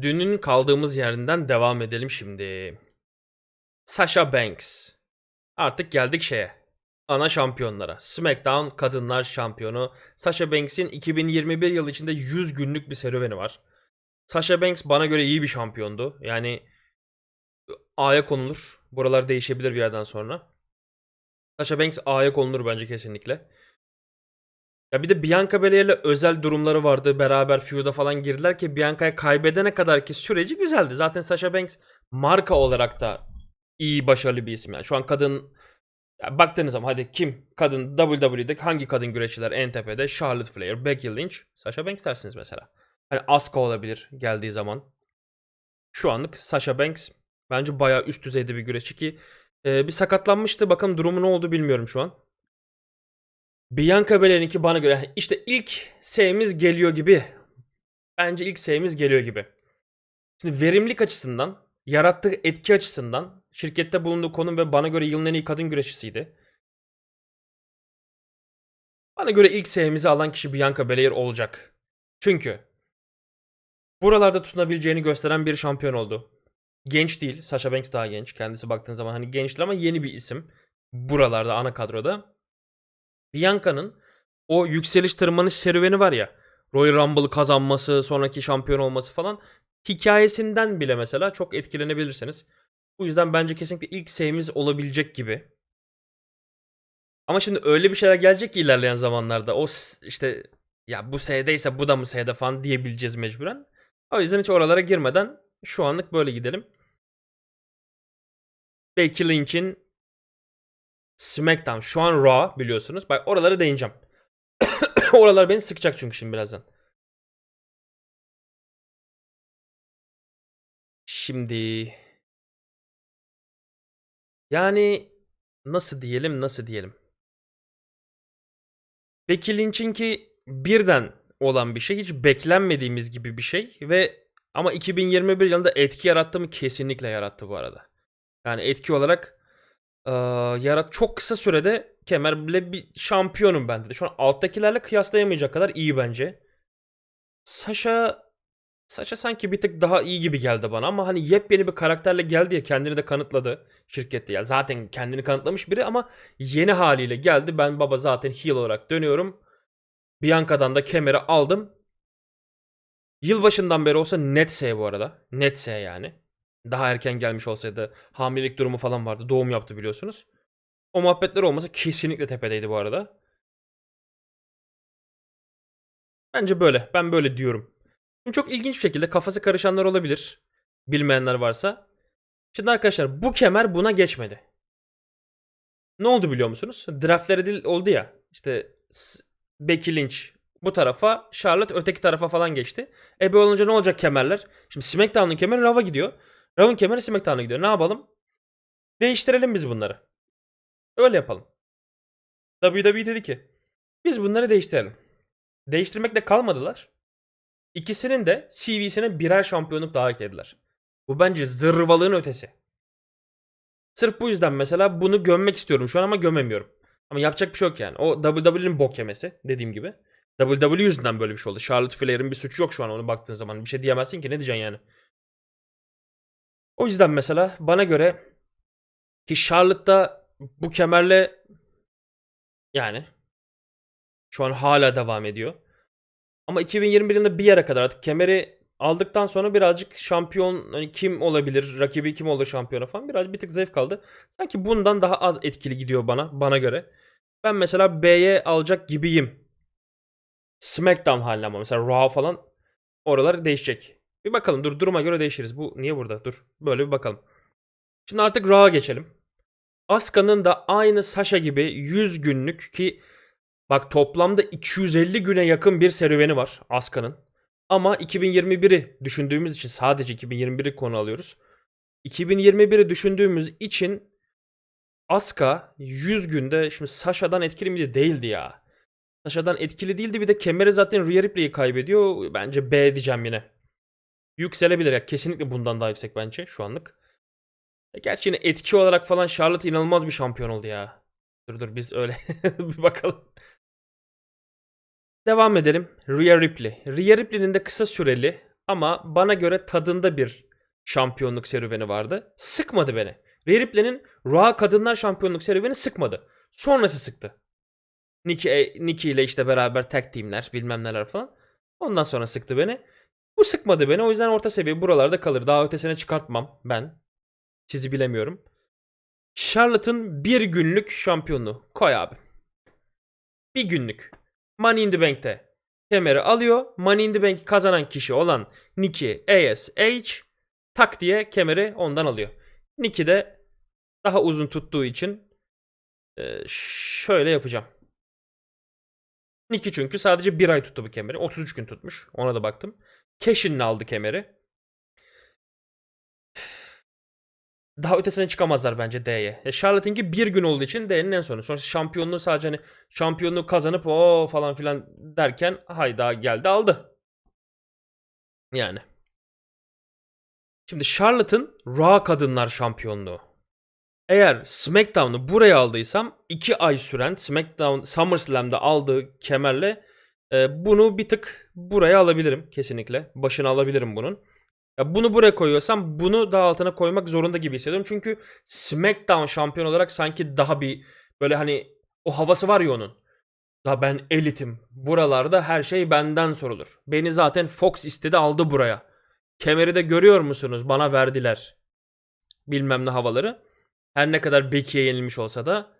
Dünün kaldığımız yerden devam edelim şimdi. Sasha Banks. Artık geldik şeye. Ana şampiyonlara. SmackDown Kadınlar Şampiyonu. Sasha Banks'in 2021 yıl içinde 100 günlük bir serüveni var. Sasha Banks bana göre iyi bir şampiyondu. Yani A'ya konulur. Buralar değişebilir bir yerden sonra. Sasha Banks A'ya konulur bence kesinlikle. Ya bir de Bianca Belair'le özel durumları vardı. Beraber feud'a falan girdiler ki Bianca'ya kaybedene kadar ki süreci güzeldi. Zaten Sasha Banks marka olarak da iyi başarılı bir isim yani. Şu an kadın ya baktığınız zaman hadi kim kadın WWE'de hangi kadın güreşçiler en tepede? Charlotte Flair, Becky Lynch, Sasha Banks dersiniz mesela. Hani Asuka olabilir geldiği zaman. Şu anlık Sasha Banks bence bayağı üst düzeyde bir güreşçi ki e, bir sakatlanmıştı. Bakalım durumu ne oldu bilmiyorum şu an. Bianca Belair'inki bana göre işte ilk S'miz geliyor gibi. Bence ilk S'miz geliyor gibi. Şimdi verimlilik açısından, yarattığı etki açısından şirkette bulunduğu konum ve bana göre yılın en iyi kadın güreşçisiydi. Bana göre ilk S'mizi alan kişi Bianca Belair olacak. Çünkü buralarda tutunabileceğini gösteren bir şampiyon oldu. Genç değil. Sasha Banks daha genç. Kendisi baktığın zaman hani gençti ama yeni bir isim. Buralarda ana kadroda. Bianca'nın o yükseliş tırmanış serüveni var ya. Royal Rumble'ı kazanması, sonraki şampiyon olması falan hikayesinden bile mesela çok etkilenebilirsiniz. Bu yüzden bence kesinlikle ilk sevimiz olabilecek gibi. Ama şimdi öyle bir şeyler gelecek ki ilerleyen zamanlarda. O işte ya bu S'deyse bu da mı S'de falan diyebileceğiz mecburen. O yüzden hiç oralara girmeden şu anlık böyle gidelim. Becky Lynch'in SmackDown şu an Raw biliyorsunuz. Bak oralara değineceğim. Oralar beni sıkacak çünkü şimdi birazdan. Şimdi yani nasıl diyelim nasıl diyelim. Becky Lynch'inki birden olan bir şey. Hiç beklenmediğimiz gibi bir şey ve ama 2021 yılında etki yarattı mı? Kesinlikle yarattı bu arada. Yani etki olarak eee, yarat çok kısa sürede kemer bile bir şampiyonum ben dedi. Şu an alttakilerle kıyaslayamayacak kadar iyi bence. Sasha Sasha sanki bir tık daha iyi gibi geldi bana ama hani yepyeni bir karakterle geldi ya kendini de kanıtladı şirkette. Ya zaten kendini kanıtlamış biri ama yeni haliyle geldi. Ben baba zaten heel olarak dönüyorum. Bianca'dan da kemeri aldım. Yılbaşından beri olsa net S bu arada. Net S yani. Daha erken gelmiş olsaydı hamilelik durumu falan vardı. Doğum yaptı biliyorsunuz. O muhabbetler olmasa kesinlikle tepedeydi bu arada. Bence böyle. Ben böyle diyorum. Şimdi çok ilginç bir şekilde kafası karışanlar olabilir. Bilmeyenler varsa. Şimdi arkadaşlar bu kemer buna geçmedi. Ne oldu biliyor musunuz? Draftler edil oldu ya. İşte Becky Lynch bu tarafa, Charlotte öteki tarafa falan geçti. Ebe olunca ne olacak kemerler? Şimdi SmackDown'un kemeri Raw'a gidiyor. Raw'ın kemeri SmackDown'a gidiyor. Ne yapalım? Değiştirelim biz bunları. Öyle yapalım. WWE dedi ki biz bunları değiştirelim. Değiştirmekle kalmadılar. İkisinin de CV'sine birer şampiyonluk daha eklediler. Bu bence zırvalığın ötesi. Sırf bu yüzden mesela bunu gömmek istiyorum şu an ama gömemiyorum. Ama yapacak bir şey yok yani. O WWE'nin bok yemesi dediğim gibi. WWE yüzünden böyle bir şey oldu. Charlotte Flair'in bir suçu yok şu an onu baktığın zaman. Bir şey diyemezsin ki ne diyeceksin yani. O yüzden mesela bana göre ki Charlotte'da bu kemerle yani şu an hala devam ediyor. Ama 2021 yılında bir yere kadar artık kemeri aldıktan sonra birazcık şampiyon hani kim olabilir, rakibi kim olur şampiyona falan biraz bir tık zayıf kaldı. Sanki bundan daha az etkili gidiyor bana bana göre. Ben mesela B'ye alacak gibiyim. SmackDown haline ama mesela Raw falan oralar değişecek. Bir bakalım dur duruma göre değişiriz. Bu niye burada? Dur. Böyle bir bakalım. Şimdi artık Raw'a geçelim. Asuka'nın da aynı Sasha gibi 100 günlük ki bak toplamda 250 güne yakın bir serüveni var Asuka'nın. Ama 2021'i düşündüğümüz için sadece 2021'i konu alıyoruz. 2021'i düşündüğümüz için Asuka 100 günde şimdi Sasha'dan etkili miydi? Değildi ya. Sasha'dan etkili değildi. Bir de kemeri zaten Rhea Ripley'i kaybediyor. Bence B diyeceğim yine. Yükselebilir ya. Kesinlikle bundan daha yüksek bence şu anlık. E Gerçi yine etki olarak falan Charlotte inanılmaz bir şampiyon oldu ya. Dur dur biz öyle bir bakalım. Devam edelim. Rhea Ripley. Rhea Ripley'nin de kısa süreli Ama bana göre tadında bir şampiyonluk serüveni vardı. Sıkmadı beni. Rhea Ripley'nin Raw Kadınlar Şampiyonluk serüveni sıkmadı. Sonrası sıktı. Nikki, e, Nikki ile işte beraber tag teamler bilmem neler falan. Ondan sonra sıktı beni. Bu sıkmadı beni. O yüzden orta seviye buralarda kalır. Daha ötesine çıkartmam ben. Sizi bilemiyorum. Charlotte'ın bir günlük şampiyonluğu. Koy abi. Bir günlük. Money in the Bank'te kemeri alıyor. Money in the Bank'i kazanan kişi olan Nikki ASH tak diye kemeri ondan alıyor. Nikki de daha uzun tuttuğu için e, şöyle yapacağım. Nikki çünkü sadece bir ay tuttu bu kemeri. 33 gün tutmuş. Ona da baktım. Cashin'le aldı kemeri. Daha ötesine çıkamazlar bence D'ye. E Charlotte'inki bir gün olduğu için D'nin en sonu. Sonra şampiyonluğu sadece hani şampiyonluğu kazanıp o falan filan derken hayda geldi aldı. Yani. Şimdi Charlotte'ın Raw Kadınlar Şampiyonluğu. Eğer SmackDown'u buraya aldıysam 2 ay süren SmackDown SummerSlam'da aldığı kemerle e, bunu bir tık buraya alabilirim kesinlikle. Başına alabilirim bunun. Ya bunu buraya koyuyorsam bunu daha altına koymak zorunda gibi hissediyorum. Çünkü SmackDown şampiyon olarak sanki daha bir böyle hani o havası var ya onun. Daha ben elitim. Buralarda her şey benden sorulur. Beni zaten Fox istedi aldı buraya. Kemeri de görüyor musunuz? Bana verdiler. Bilmem ne havaları. Her ne kadar Becky'ye yenilmiş olsa da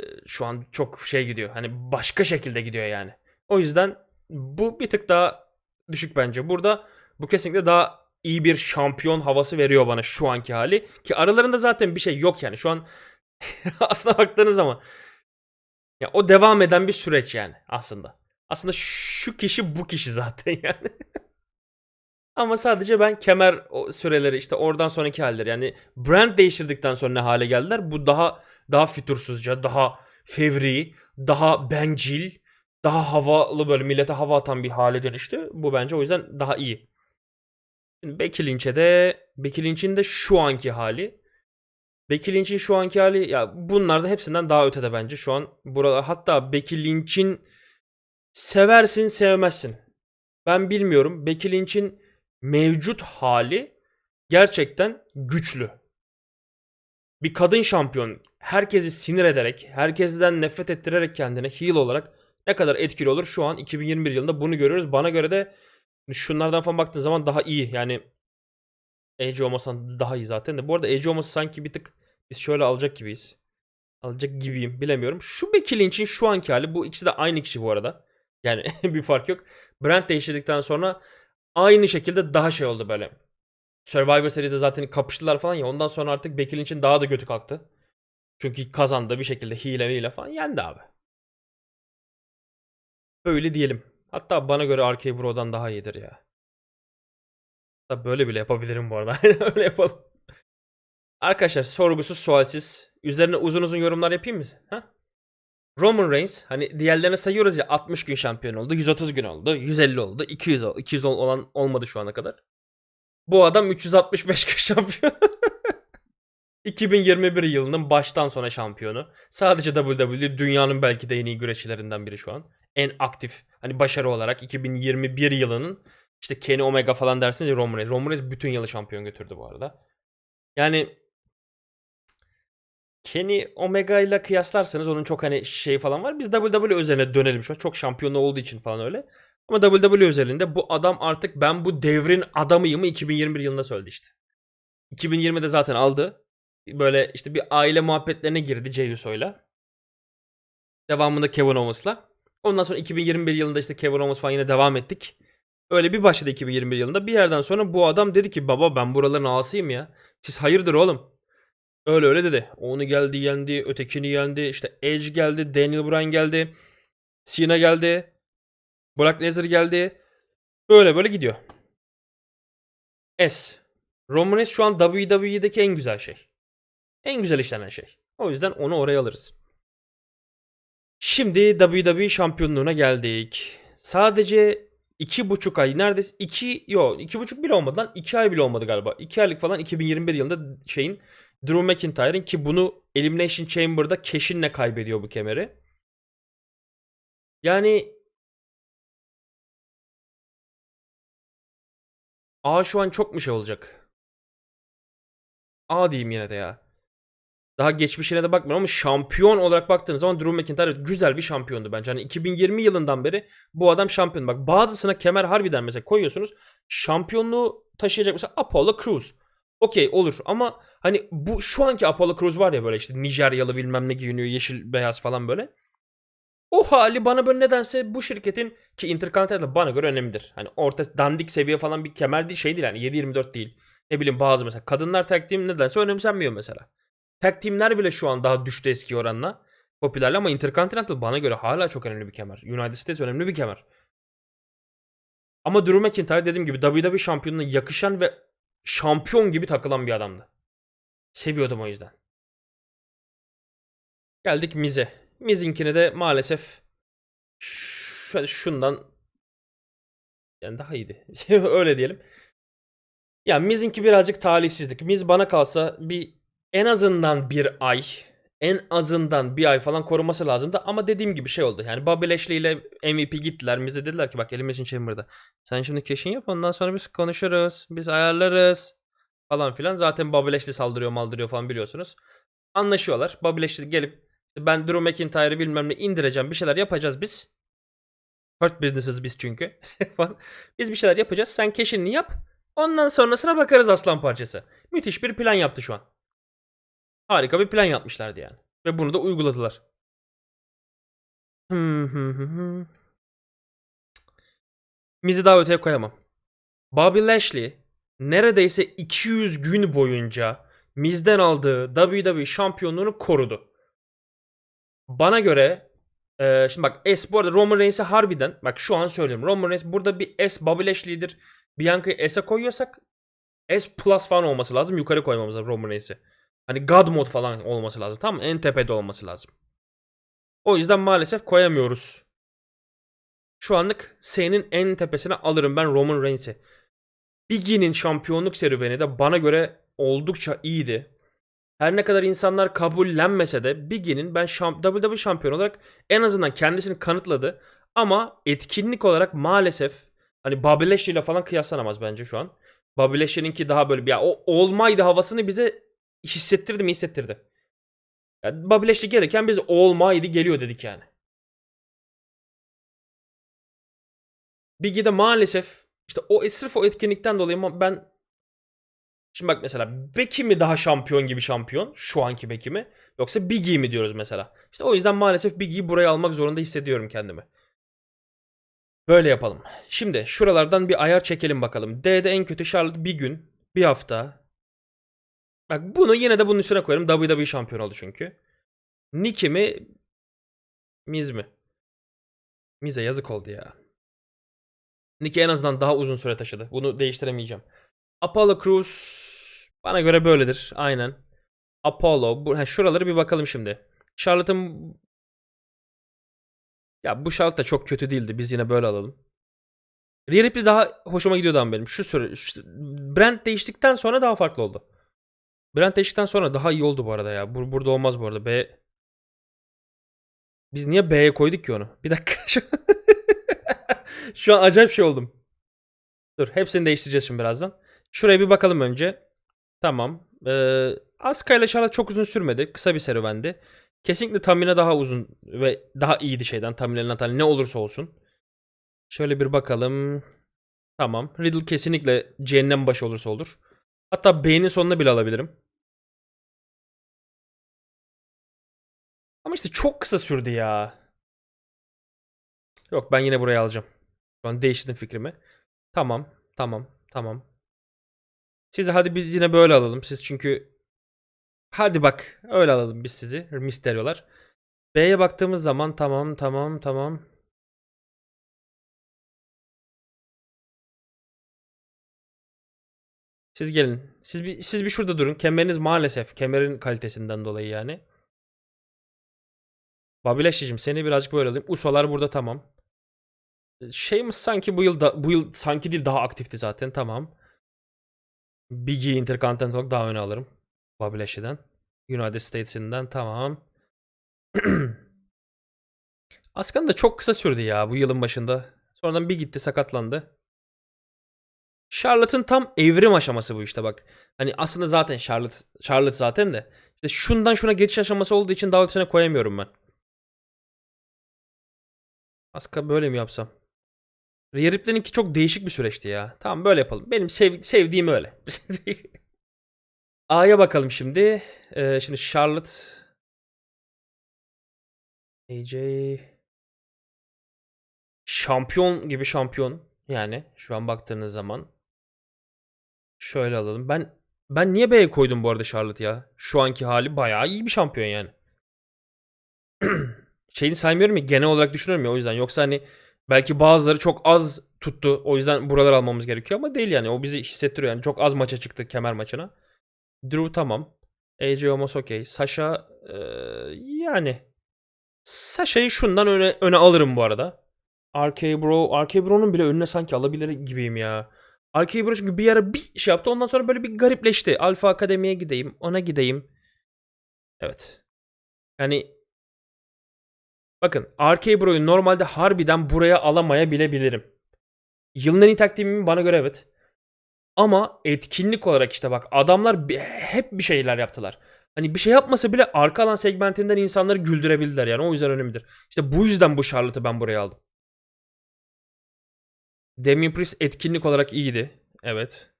e, şu an çok şey gidiyor. Hani başka şekilde gidiyor yani. O yüzden bu bir tık daha düşük bence. Burada bu kesinlikle daha iyi bir şampiyon havası veriyor bana şu anki hali. Ki aralarında zaten bir şey yok yani. Şu an aslına baktığınız zaman ya o devam eden bir süreç yani aslında. Aslında şu kişi bu kişi zaten yani. Ama sadece ben kemer süreleri işte oradan sonraki halleri yani brand değiştirdikten sonra ne hale geldiler? Bu daha daha fütursuzca, daha fevri, daha bencil, daha havalı böyle millete hava atan bir hale dönüştü. Bu bence o yüzden daha iyi. Şimdi Becky Lynch'e de Becky Lynch'in de şu anki hali. Becky Lynch'in şu anki hali ya bunlar da hepsinden daha ötede bence şu an. Burada hatta Becky Lynch'in seversin sevmezsin. Ben bilmiyorum. Becky Lynch'in mevcut hali gerçekten güçlü. Bir kadın şampiyon herkesi sinir ederek, herkesten nefret ettirerek kendine heel olarak ne kadar etkili olur şu an 2021 yılında bunu görüyoruz. Bana göre de şunlardan falan baktığın zaman daha iyi. Yani Edge olmasan daha iyi zaten de. Bu arada Edge olması sanki bir tık biz şöyle alacak gibiyiz. Alacak gibiyim bilemiyorum. Şu Becky Lynch'in şu anki hali bu ikisi de aynı kişi bu arada. Yani bir fark yok. Brand değiştirdikten sonra aynı şekilde daha şey oldu böyle. Survivor Series'de zaten kapıştılar falan ya. Ondan sonra artık Becky Lynch'in daha da götü kalktı. Çünkü kazandı bir şekilde hile hile falan yendi abi. Böyle diyelim. Hatta bana göre RK Bro'dan daha iyidir ya. Hatta böyle bile yapabilirim bu arada. Öyle yapalım. Arkadaşlar sorgusuz sualsiz. Üzerine uzun uzun yorumlar yapayım mı? Ha? Roman Reigns hani diğerlerine sayıyoruz ya 60 gün şampiyon oldu, 130 gün oldu, 150 oldu, 200 oldu. 200 olan olmadı şu ana kadar. Bu adam 365 gün şampiyon. 2021 yılının baştan sona şampiyonu. Sadece WWE dünyanın belki de en iyi güreşçilerinden biri şu an. En aktif hani başarı olarak 2021 yılının işte Kenny Omega falan dersiniz ya Roman Reigns. Roman Reigns bütün yılı şampiyon götürdü bu arada. Yani Kenny Omega ile kıyaslarsanız onun çok hani şey falan var. Biz WWE özeline dönelim şu an. Çok şampiyonlu olduğu için falan öyle. Ama WWE özelinde bu adam artık ben bu devrin adamıyımı 2021 yılında söyledi işte. 2020'de zaten aldı. Böyle işte bir aile muhabbetlerine girdi Jey Uso'yla. Devamında Kevin Owens'la. Ondan sonra 2021 yılında işte Kevin Owens falan yine devam ettik. Öyle bir başladı 2021 yılında. Bir yerden sonra bu adam dedi ki baba ben buraların ağasıyım ya. Siz hayırdır oğlum. Öyle öyle dedi. Onu geldi yendi. Ötekini yendi. İşte Edge geldi. Daniel Bryan geldi. Cena geldi. Brock Lesnar geldi. Böyle böyle gidiyor. S. Roman Reigns şu an WWE'deki en güzel şey. En güzel işlenen şey. O yüzden onu oraya alırız. Şimdi WWE şampiyonluğuna geldik. Sadece iki buçuk ay neredeyse iki yok iki buçuk bile olmadı lan iki ay bile olmadı galiba. İki aylık falan 2021 yılında şeyin Drew McIntyre'ın ki bunu Elimination Chamber'da Cash'inle kaybediyor bu kemeri. Yani A şu an çok mu şey olacak? A diyeyim yine de ya. Daha geçmişine de bakmıyorum ama şampiyon olarak baktığınız zaman Drew McIntyre güzel bir şampiyondu bence. Hani 2020 yılından beri bu adam şampiyon. Bak bazısına kemer harbiden mesela koyuyorsunuz. Şampiyonluğu taşıyacak mesela Apollo Crews. Okey olur ama hani bu şu anki Apollo Crews var ya böyle işte Nijeryalı bilmem ne giyiniyor yeşil beyaz falan böyle. O hali bana böyle nedense bu şirketin ki Intercontinental bana göre önemlidir. Hani orta dandik seviye falan bir kemer değil şey değil yani 7-24 değil. Ne bileyim bazı mesela kadınlar tag team nedense önemsenmiyor mesela. Tag teamler bile şu an daha düştü eski oranla. Popülerli ama Intercontinental bana göre hala çok önemli bir kemer. United States önemli bir kemer. Ama Drew McIntyre dediğim gibi WWE şampiyonuna yakışan ve şampiyon gibi takılan bir adamdı. Seviyordum o yüzden. Geldik Miz'e. Miz'inkini de maalesef şöyle şundan yani daha iyiydi. Öyle diyelim. Ya Miz'inki birazcık talihsizlik. Miz bana kalsa bir en azından bir ay en azından bir ay falan koruması lazımdı ama dediğim gibi şey oldu. Yani Bobby Lashley ile MVP gittiler. Bize dediler ki bak Elimination Chamber'da. Sen şimdi keşin yap ondan sonra biz konuşuruz. Biz ayarlarız. Falan filan. Zaten Bobby Lashley saldırıyor maldırıyor falan biliyorsunuz. Anlaşıyorlar. Bobby Lashley gelip ben Drew McIntyre'ı bilmem ne indireceğim. Bir şeyler yapacağız biz. Hurt business'ız biz çünkü. biz bir şeyler yapacağız. Sen keşinini yap. Ondan sonrasına bakarız aslan parçası. Müthiş bir plan yaptı şu an. Harika bir plan yapmışlardı yani. Ve bunu da uyguladılar. Miz'i daha öteye koyamam. Bobby Lashley neredeyse 200 gün boyunca Miz'den aldığı WWE şampiyonluğunu korudu. Bana göre e, şimdi bak S bu arada Roman Reigns'e harbiden bak şu an söylüyorum. Roman Reigns burada bir S Bobby Lashley'dir. Bianca'yı S'e koyuyorsak S plus falan olması lazım. Yukarı koymamız lazım Roman Reigns'i. Hani God mod falan olması lazım. Tamam? En tepede olması lazım. O yüzden maalesef koyamıyoruz. Şu anlık S'nin en tepesine alırım ben Roman Reigns'i. Biggie'nin şampiyonluk serüveni de bana göre oldukça iyiydi. Her ne kadar insanlar kabullenmese de Biggie'nin ben şamp WWE şampiyon olarak en azından kendisini kanıtladı. Ama etkinlik olarak maalesef hani Bobby ile falan kıyaslanamaz bence şu an. Bobby Lashley'ninki daha böyle bir ya o olmaydı havasını bize hissettirdi mi hissettirdi. Yani Lashley gelirken biz olmaydı geliyor dedik yani. Biggie'de maalesef işte o sırf o etkinlikten dolayı ben şimdi bak mesela Becky mi daha şampiyon gibi şampiyon şu anki Becky mi yoksa Biggie mi diyoruz mesela. İşte o yüzden maalesef Biggie'yi buraya almak zorunda hissediyorum kendimi. Böyle yapalım. Şimdi şuralardan bir ayar çekelim bakalım. D'de en kötü Charlotte bir gün, bir hafta, Bak bunu yine de bunun üstüne koyarım. WWE şampiyon oldu çünkü. Nikki mi? Miz mi? Miz'e yazık oldu ya. Nikki en azından daha uzun süre taşıdı. Bunu değiştiremeyeceğim. Apollo Crews bana göre böyledir. Aynen. Apollo. Bu, ha, şuraları bir bakalım şimdi. Charlotte'ın ya bu Charlotte da çok kötü değildi. Biz yine böyle alalım. Rhea Ripley daha hoşuma gidiyordu ama benim. Şu süre şu, brand değiştikten sonra daha farklı oldu. Brent eşikten sonra daha iyi oldu bu arada ya. Bur burada olmaz bu arada. B Biz niye B'ye koyduk ki onu? Bir dakika. Şu an acayip şey oldum. Dur hepsini değiştireceğiz şimdi birazdan. Şuraya bir bakalım önce. Tamam. Ee, Asuka ile Charlotte çok uzun sürmedi. Kısa bir serüvendi. Kesinlikle Tamina daha uzun ve daha iyiydi şeyden. Tamina Natalia ne olursa olsun. Şöyle bir bakalım. Tamam. Riddle kesinlikle cehennem başı olursa olur. Hatta B'nin sonuna bile alabilirim. Ama işte çok kısa sürdü ya. Yok ben yine buraya alacağım. Şu an değiştirdim fikrimi. Tamam. Tamam. Tamam. Sizi hadi biz yine böyle alalım. Siz çünkü hadi bak öyle alalım biz sizi. Misteriolar. B'ye baktığımız zaman tamam tamam tamam. Siz gelin. Siz bir, siz bir şurada durun. Kemeriniz maalesef kemerin kalitesinden dolayı yani. Babileşicim seni birazcık böyle alayım. Usolar burada tamam. Şeyimiz sanki bu yıl da, bu yıl sanki değil daha aktifti zaten tamam. Biggie Intercontinental daha öne alırım. Babileşi'den. United States'inden tamam. Askan da çok kısa sürdü ya bu yılın başında. Sonradan bir gitti sakatlandı. Charlotte'ın tam evrim aşaması bu işte bak. Hani aslında zaten Charlotte Charlotte zaten de. İşte şundan şuna geçiş aşaması olduğu için daha ötesine koyamıyorum ben. Aska böyle mi yapsam? Rhea Ripley'ninki çok değişik bir süreçti ya. Tamam böyle yapalım. Benim sev- sevdiğim öyle. A'ya bakalım şimdi. Ee, şimdi Charlotte AJ şampiyon gibi şampiyon yani şu an baktığınız zaman şöyle alalım. Ben ben niye B'ye koydum bu arada Charlotte ya? Şu anki hali bayağı iyi bir şampiyon yani. Şeyini saymıyorum ya genel olarak düşünüyorum ya o yüzden. Yoksa hani belki bazıları çok az tuttu. O yüzden buralar almamız gerekiyor ama değil yani. O bizi hissettiriyor yani. Çok az maça çıktık kemer maçına. Drew tamam. AJ Omos okey. Sasha eee, yani Sasha'yı şundan öne, öne alırım bu arada. RK Bro, RK Bro'nun bile önüne sanki alabilir gibiyim ya. RK Bro çünkü bir ara bir şey yaptı ondan sonra böyle bir garipleşti. Alfa Akademi'ye gideyim, ona gideyim. Evet. Yani bakın RK Bro'yu normalde harbiden buraya alamayabilirim. Yılın en iyi taktiğim bana göre evet. Ama etkinlik olarak işte bak adamlar hep bir şeyler yaptılar. Hani bir şey yapmasa bile arka alan segmentinden insanları güldürebildiler yani o yüzden önemlidir. İşte bu yüzden bu Charlotte'ı ben buraya aldım. Damien Priest etkinlik olarak iyiydi. Evet.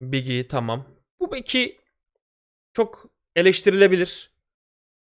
Biggie tamam. Bu belki çok eleştirilebilir.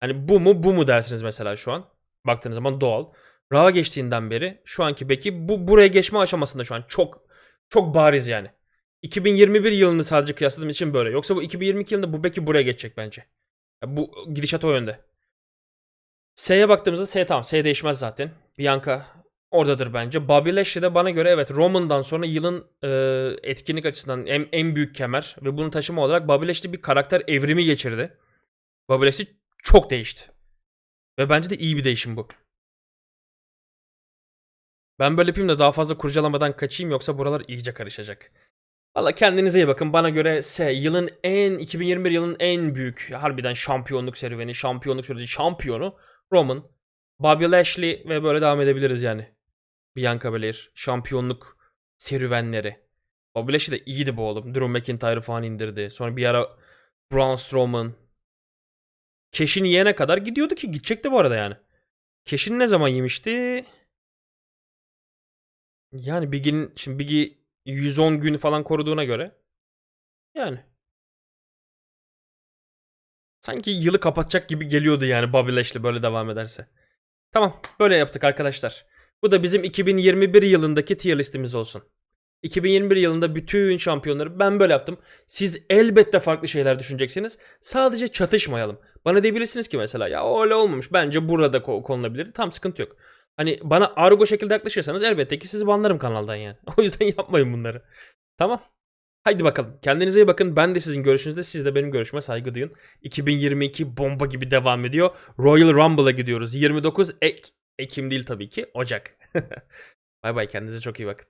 Hani bu mu bu mu dersiniz mesela şu an. Baktığınız zaman doğal. Raw geçtiğinden beri şu anki Becky bu buraya geçme aşamasında şu an çok çok bariz yani. 2021 yılını sadece kıyasladığım için böyle. Yoksa bu 2022 yılında bu Becky buraya geçecek bence. Ya bu gidişat o yönde. S'ye baktığımızda S tamam. S değişmez zaten. Bianca oradadır bence. Bobby Lashley de bana göre evet Roman'dan sonra yılın e, etkinlik açısından en, en büyük kemer ve bunu taşıma olarak Bobby Lashley bir karakter evrimi geçirdi. Bobby Lashley çok değişti. Ve bence de iyi bir değişim bu. Ben böyle yapayım da daha fazla kurcalamadan kaçayım yoksa buralar iyice karışacak. Valla kendinize iyi bakın. Bana göre S yılın en 2021 yılın en büyük harbiden şampiyonluk serüveni, şampiyonluk süreci şampiyonu Roman, Bobby Lashley ve böyle devam edebiliriz yani. Bianca Belair şampiyonluk serüvenleri. Bobby Lashley de iyiydi bu oğlum. Drew McIntyre'ı falan indirdi. Sonra bir ara Braun Strowman. Keş'ini yiyene kadar gidiyordu ki gidecekti bu arada yani. Keş'ini ne zaman yemişti? Yani Biggie'nin şimdi Biggie 110 gün falan koruduğuna göre yani sanki yılı kapatacak gibi geliyordu yani Bobby Lashley böyle devam ederse. Tamam böyle yaptık arkadaşlar. Bu da bizim 2021 yılındaki tier listimiz olsun. 2021 yılında bütün şampiyonları ben böyle yaptım. Siz elbette farklı şeyler düşüneceksiniz. Sadece çatışmayalım. Bana diyebilirsiniz ki mesela ya öyle olmamış. Bence burada ko- konulabilirdi. Tam sıkıntı yok. Hani bana argo şekilde yaklaşırsanız elbette ki sizi banlarım kanaldan yani. O yüzden yapmayın bunları. Tamam. Haydi bakalım. Kendinize iyi bakın. Ben de sizin görüşünüzde siz de benim görüşüme saygı duyun. 2022 bomba gibi devam ediyor. Royal Rumble'a gidiyoruz. 29 Ek Ekim değil tabii ki. Ocak. bay bay kendinize çok iyi bakın.